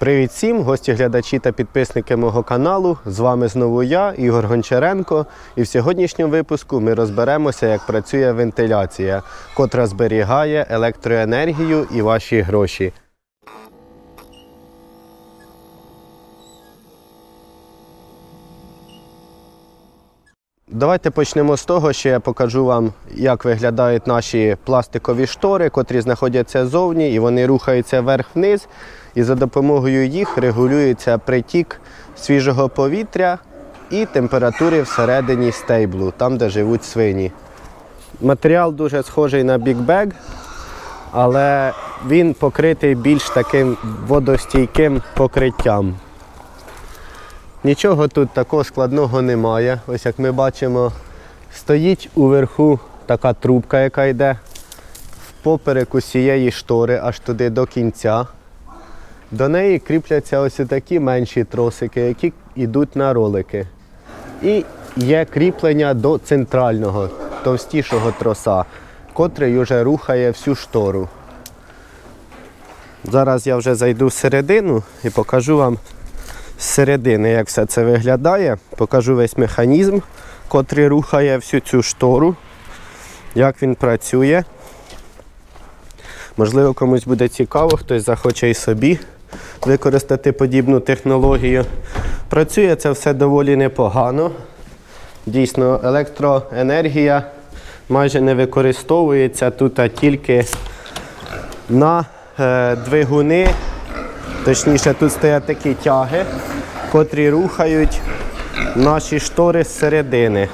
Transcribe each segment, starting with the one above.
Привіт всім, гості, глядачі та підписники мого каналу. З вами знову я, Ігор Гончаренко. І в сьогоднішньому випуску ми розберемося, як працює вентиляція, котра зберігає електроенергію і ваші гроші. Давайте почнемо з того, що я покажу вам, як виглядають наші пластикові штори, котрі знаходяться ззовні, і вони рухаються вверх-вниз. І за допомогою їх регулюється притік свіжого повітря і температури всередині стейблу, там, де живуть свині. Матеріал дуже схожий на бікбег, але він покритий більш таким водостійким покриттям. Нічого тут такого складного немає. Ось як ми бачимо, стоїть уверху така трубка, яка йде в поперек усієї штори аж туди до кінця. До неї кріпляться ось такі менші тросики, які йдуть на ролики. І є кріплення до центрального, товстішого троса, котрий вже рухає всю штору. Зараз я вже зайду всередину і покажу вам з середини, як все це виглядає. Покажу весь механізм, котрий рухає всю цю штору, як він працює. Можливо, комусь буде цікаво, хтось захоче і собі використати подібну технологію. Працює це все доволі непогано. Дійсно, електроенергія майже не використовується тут, а тільки на е, двигуни Точніше, тут стоять такі тяги, котрі рухають наші штори з середини.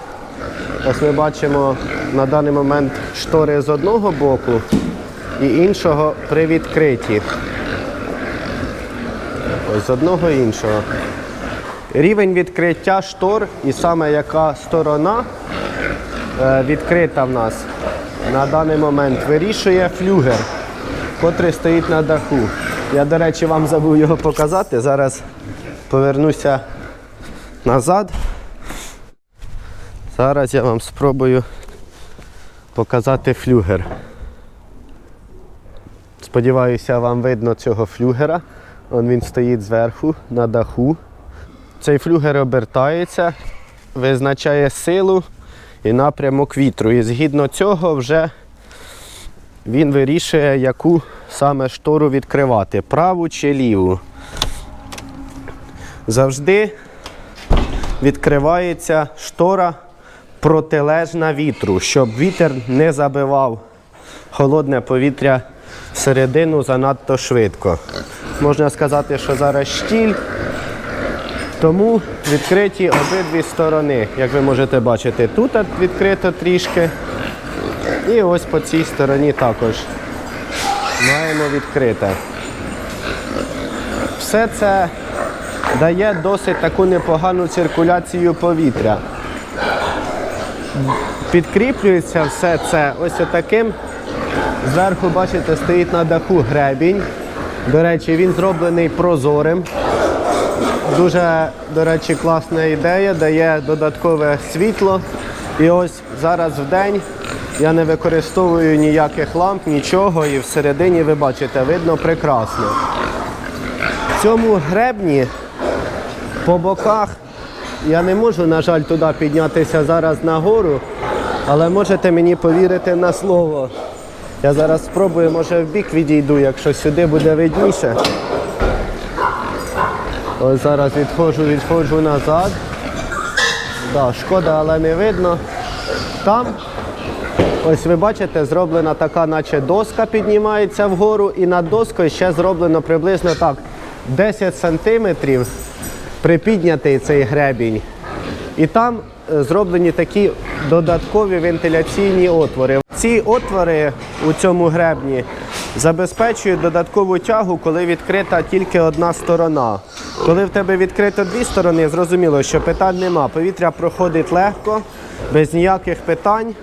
Ось ми бачимо на даний момент штори з одного боку і іншого при відкритті. Ось з одного іншого. Рівень відкриття штор і саме яка сторона е, відкрита в нас на даний момент вирішує флюгер, котрий стоїть на даху. Я, до речі, вам забув його показати. Зараз повернуся назад. Зараз я вам спробую показати флюгер. Сподіваюся, вам видно цього флюгера. Он він стоїть зверху на даху. Цей флюгер обертається, визначає силу і напрямок вітру. І згідно цього вже він вирішує, яку саме штору відкривати, праву чи ліву. Завжди відкривається штора протилежна вітру, щоб вітер не забивав холодне повітря всередину занадто швидко. Можна сказати, що зараз штіль, тому відкриті обидві сторони. Як ви можете бачити, тут відкрито трішки. І ось по цій стороні також маємо відкрите. Все це дає досить таку непогану циркуляцію повітря. Підкріплюється все це ось таким. Зверху, бачите, стоїть на даху гребінь. До речі, він зроблений прозорим. Дуже, до речі, класна ідея, дає додаткове світло. І ось зараз в день я не використовую ніяких ламп, нічого, і всередині ви бачите, видно прекрасно. В цьому гребні по боках я не можу, на жаль, туди піднятися зараз нагору, але можете мені повірити на слово. Я зараз спробую, може в бік відійду, якщо сюди буде видніше. Ось зараз відходжу, відходжу назад. Да, шкода, але не видно. Там, ось ви бачите, зроблена така, наче доска піднімається вгору, і над доскою ще зроблено приблизно так 10 сантиметрів припіднятий цей гребінь. І там е, зроблені такі додаткові вентиляційні отвори. Ці отвори у цьому гребні забезпечують додаткову тягу, коли відкрита тільки одна сторона. Коли в тебе відкрито дві сторони, зрозуміло, що питань нема. Повітря проходить легко, без ніяких питань.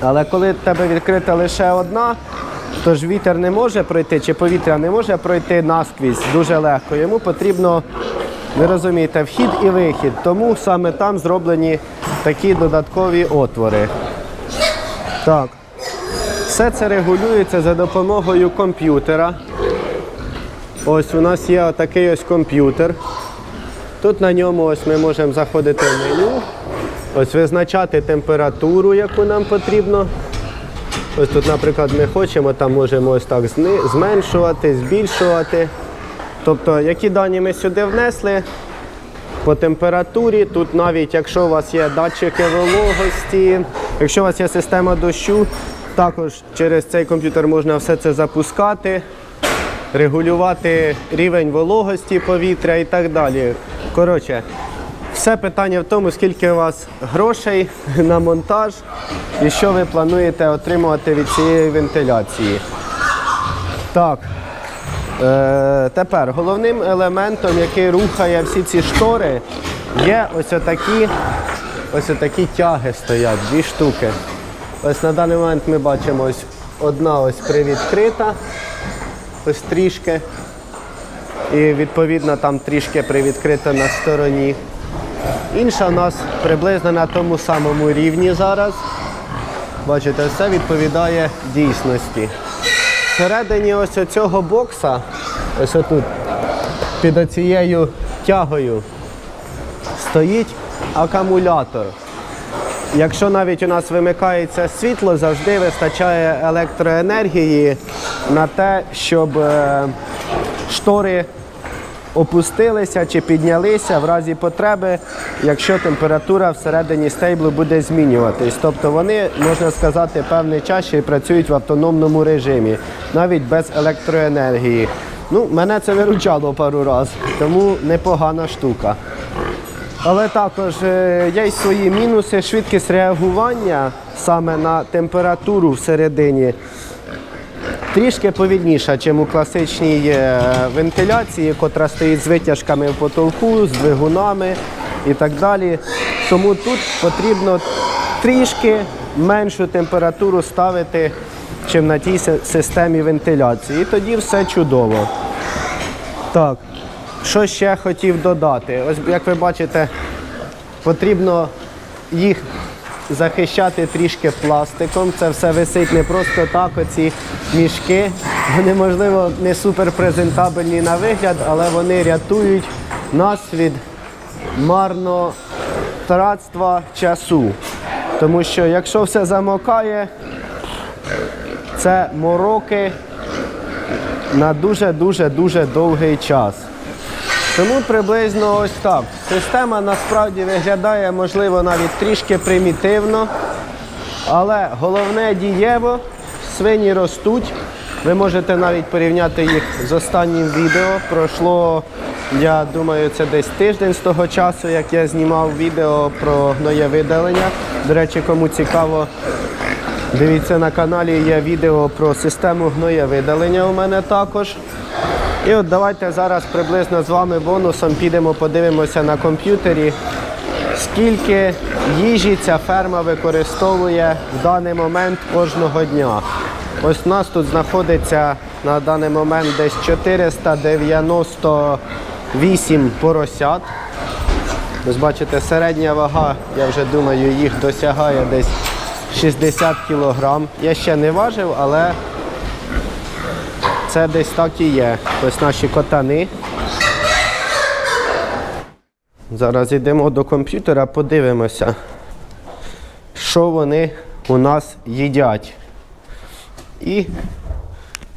Але коли в тебе відкрита лише одна, то ж вітер не може пройти, чи повітря не може пройти наскрізь дуже легко. Йому потрібно, ви розумієте, вхід і вихід. Тому саме там зроблені такі додаткові отвори. Так. Все це регулюється за допомогою комп'ютера. Ось у нас є отакий ось комп'ютер. Тут на ньому ось ми можемо заходити в меню, ось визначати температуру, яку нам потрібно. Ось тут, наприклад, ми хочемо, там можемо ось так зменшувати, збільшувати. Тобто, які дані ми сюди внесли по температурі, тут навіть якщо у вас є датчики вологості, якщо у вас є система дощу, також через цей комп'ютер можна все це запускати, регулювати рівень вологості повітря і так далі. Коротше, все питання в тому, скільки у вас грошей на монтаж і що ви плануєте отримувати від цієї вентиляції. Так. Е, тепер головним елементом, який рухає всі ці штори, є ось отакі, ось отакі тяги стоять, дві штуки. Ось на даний момент ми бачимо ось одна ось привідкрита, ось трішки. І відповідно там трішки привідкрита на стороні. Інша у нас приблизно на тому самому рівні зараз. Бачите, все відповідає дійсності. Всередині ось цього бокса, ось отут, під оцією тягою, стоїть акумулятор. Якщо навіть у нас вимикається світло, завжди вистачає електроенергії на те, щоб е, штори опустилися чи піднялися в разі потреби, якщо температура всередині стейблу буде змінюватись. Тобто вони, можна сказати, певний час ще працюють в автономному режимі, навіть без електроенергії. Ну, мене це виручало пару разів, тому непогана штука. Але також е, є й свої мінуси, швидкість реагування саме на температуру всередині трішки повільніша, ніж у класичній е, вентиляції, котра стоїть з витяжками в потолку, з двигунами і так далі. Тому тут потрібно трішки меншу температуру ставити, чим на тій системі вентиляції. І тоді все чудово. Так, що ще хотів додати? Ось як ви бачите, потрібно їх захищати трішки пластиком. Це все висить не просто так, оці мішки. Вони, можливо, не супер презентабельні на вигляд, але вони рятують нас від марнотратства часу. Тому що якщо все замокає, це мороки на дуже-дуже дуже довгий час. Тому приблизно ось так. Система насправді виглядає, можливо, навіть трішки примітивно, але головне дієво, свині ростуть. Ви можете навіть порівняти їх з останнім відео. Пройшло, я думаю, це десь тиждень з того часу, як я знімав відео про гноєвидалення. До речі, кому цікаво, дивіться на каналі є відео про систему гноєвидалення у мене також. І от давайте зараз приблизно з вами бонусом підемо подивимося на комп'ютері, скільки їжі ця ферма використовує в даний момент кожного дня. Ось у нас тут знаходиться на даний момент десь 498 поросят. Ось бачите, середня вага, я вже думаю, їх досягає десь 60 кілограм. Я ще не важив, але це десь так і є. Ось наші котани. Зараз йдемо до комп'ютера, подивимося, що вони у нас їдять. І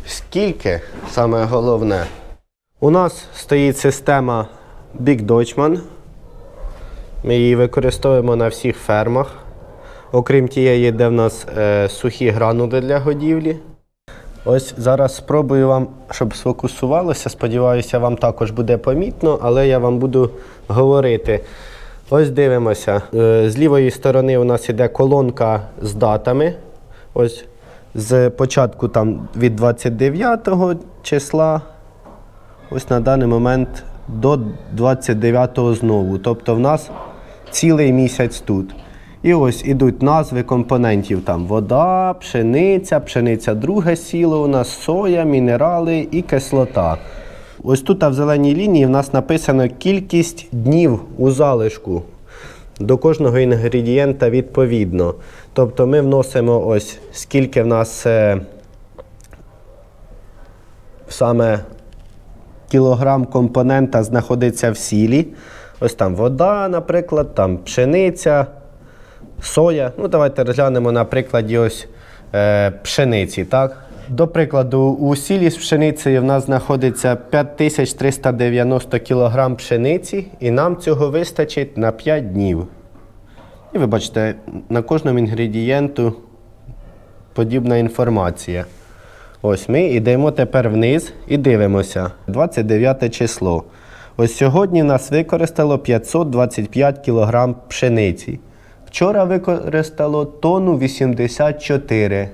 скільки саме головне. У нас стоїть система Big Dutchman. Ми її використовуємо на всіх фермах. Окрім тієї, де в нас е, сухі гранули для годівлі. Ось зараз спробую вам, щоб сфокусувалося. Сподіваюся, вам також буде помітно, але я вам буду говорити. Ось дивимося. Е, З лівої сторони у нас іде колонка з датами. Ось з початку там від 29 числа. Ось на даний момент до 29-го знову. Тобто в нас цілий місяць тут. І ось ідуть назви компонентів: там вода, пшениця, пшениця друге сіло, у нас соя, мінерали і кислота. Ось тут в зеленій лінії в нас написано кількість днів у залишку. До кожного інгредієнта відповідно. Тобто ми вносимо ось скільки в нас е, саме кілограм компонента знаходиться в сілі. Ось там вода, наприклад, там пшениця, соя. Ну, давайте розглянемо на прикладі ось е, пшениці. Так? До прикладу, у сілі з пшеницею в нас знаходиться 5390 кг пшениці, і нам цього вистачить на 5 днів. І ви бачите, на кожному інгредієнту подібна інформація. Ось ми йдемо тепер вниз і дивимося. 29 число. Ось сьогодні нас використало 525 кг пшениці. Вчора використало тонну 84.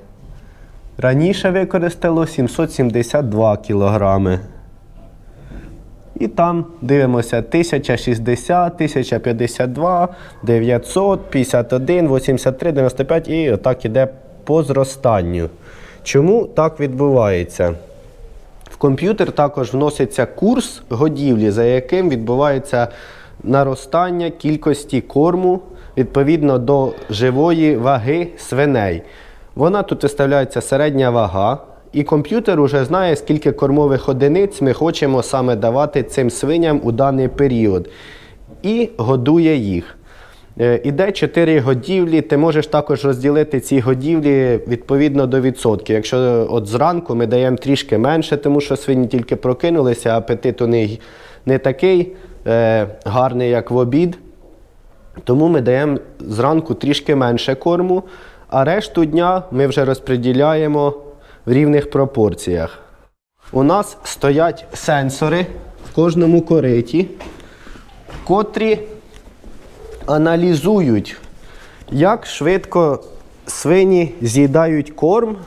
Раніше використало 772 кілограми. І там дивимося 1060, 1052, 900, 51, 83, 95 і отак іде по зростанню. Чому так відбувається? В комп'ютер також вноситься курс годівлі, за яким відбувається наростання кількості корму відповідно до живої ваги свиней. Вона тут виставляється середня вага, і комп'ютер уже знає, скільки кормових одиниць ми хочемо саме давати цим свиням у даний період. І годує їх. Е, Іде 4 годівлі. Ти можеш також розділити ці годівлі відповідно до відсотків. Якщо от зранку ми даємо трішки менше, тому що свині тільки прокинулися, апетит у них не такий е, гарний, як в обід. Тому ми даємо зранку трішки менше корму, а решту дня ми вже розподіляємо в рівних пропорціях. У нас стоять сенсори в кожному кориті, котрі аналізують, як швидко свині з'їдають корм,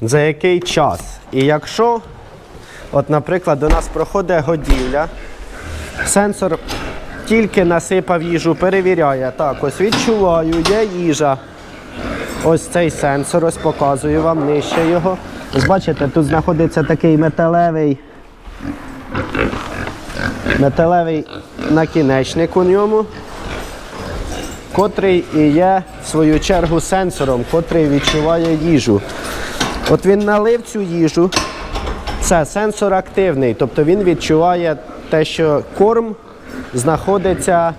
за який час. І якщо, от, наприклад, до нас проходить годівля, сенсор тільки насипав їжу, перевіряє. Так, ось відчуваю, є їжа. Ось цей сенсор, ось показую вам нижче його. Ось бачите, тут знаходиться такий металевий металевий накінечник у ньому, котрий і є в свою чергу сенсором, котрий відчуває їжу. От він налив цю їжу, це сенсор активний, тобто він відчуває те, що корм знаходиться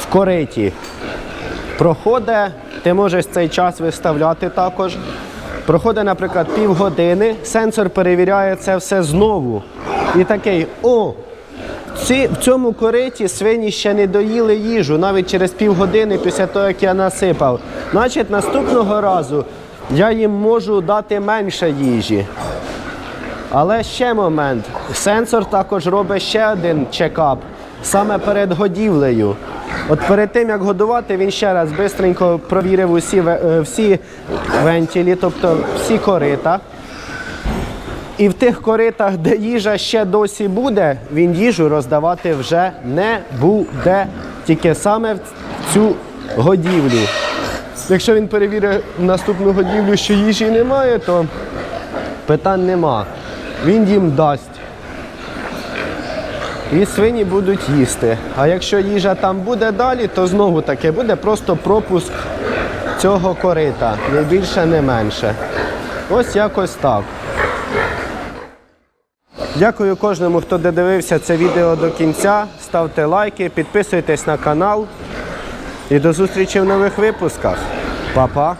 в кориті. Проходить, ти можеш цей час виставляти також. Проходить, наприклад, півгодини, сенсор перевіряє це все знову. І такий, о, ці, в цьому кориті свині ще не доїли їжу навіть через півгодини після того, як я насипав. Значить, наступного разу я їм можу дати менше їжі. Але ще момент. Сенсор також робить ще один чекап саме перед годівлею. От перед тим як годувати, він ще раз швидко провірив усі, е, всі вентилі, тобто всі корита. І в тих коритах, де їжа ще досі буде, він їжу роздавати вже не буде. Тільки саме в цю годівлю. Якщо він перевірить наступну годівлю, що їжі немає, то питань нема. Він їм дасть. І свині будуть їсти. А якщо їжа там буде далі, то знову таки буде просто пропуск цього корита. Не більше, не менше. Ось якось так. Дякую кожному, хто додивився це відео до кінця. Ставте лайки, підписуйтесь на канал. І до зустрічі в нових випусках. Па-па!